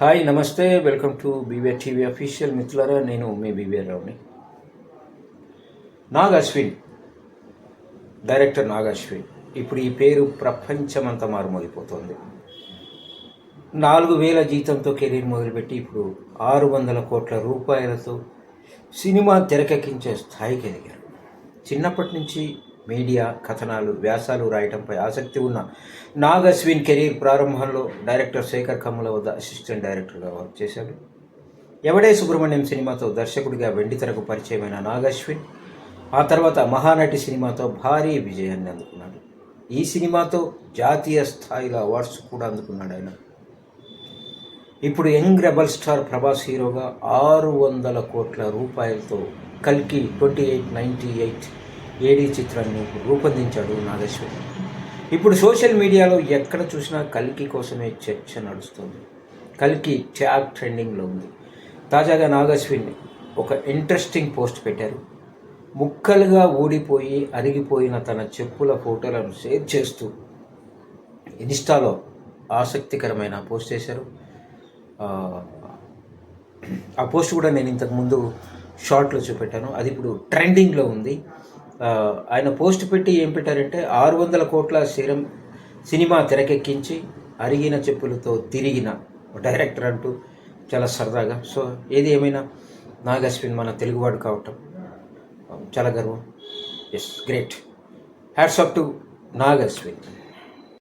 Hi నమస్తే. Welcome to BVR TV official మిత్రులారా నేను మీ బీవీఆర్ రావుని నాగ్ అశ్విన్ డైరెక్టర్ నాగ్ అశ్విన్ ఇప్పుడు ఈ పేరు ప్రపంచమంతా మారుమోగిపోతుంది. నాలుగు వేల జీతంతో కెరీర్ మొదలుపెట్టి ఇప్పుడు ఆరు వందల కోట్ల రూపాయలతో సినిమా తెరకెక్కించే స్థాయికి ఎదిగారు. చిన్నప్పటి నుంచి మీడియా కథనాలు వ్యాసాలు రాయటంపై ఆసక్తి ఉన్న నాగ్ అశ్విన్ కెరీర్ ప్రారంభంలో డైరెక్టర్ శేఖర్ కమ్ముల వద్ద అసిస్టెంట్ డైరెక్టర్గా వర్క్ చేశాడు. ఎవడే సుబ్రహ్మణ్యం సినిమాతో దర్శకుడిగా వెండితెరకు పరిచయమైన నాగశ్విన్ ఆ తర్వాత మహానటి సినిమాతో భారీ విజయాన్ని అందుకున్నాడు. ఈ సినిమాతో జాతీయ స్థాయిలో అవార్డ్స్ కూడా అందుకున్నాడు ఆయన. ఇప్పుడు యంగ్ రెబల్ స్టార్ ప్రభాస్ హీరోగా ఆరు వందల కోట్ల రూపాయలతో కల్కి twenty eight ninety eight AD చిత్రాన్ని రూపొందించాడు నాగేశ్వరి. ఇప్పుడు సోషల్ మీడియాలో ఎక్కడ చూసినా కల్కి కోసమే చర్చ నడుస్తుంది. కల్కి ట్యాగ్ ట్రెండింగ్లో ఉంది. తాజాగా నాగశ్విన్ ఒక ఇంట్రెస్టింగ్ పోస్ట్ పెట్టారు. ముక్కలుగా ఊడిపోయి అరిగిపోయిన తన చెప్పుల ఫోటోలను షేర్ చేస్తూ ఇన్స్టాలో ఆసక్తికరమైన పోస్ట్ చేశారు. ఆ, పోస్ట్ కూడా నేను ఇంతకు ముందు షార్ట్లో చూపెట్టాను. అది ఇప్పుడు ట్రెండింగ్లో ఉంది. ఆయన పోస్ట్ పెట్టి ఏం పెట్టారంటే ఆరు వందల కోట్ల సిరం సినిమా తెరకెక్కించి అరిగిన చెప్పులతో తిరిగిన డైరెక్టర్ అంటూ చాలా సరదాగా. సో ఏది ఏమైనా నాగశ్విన్ మన తెలుగువాడు కావటం చాలా గర్వం. Yes great hats up to Nagashwin.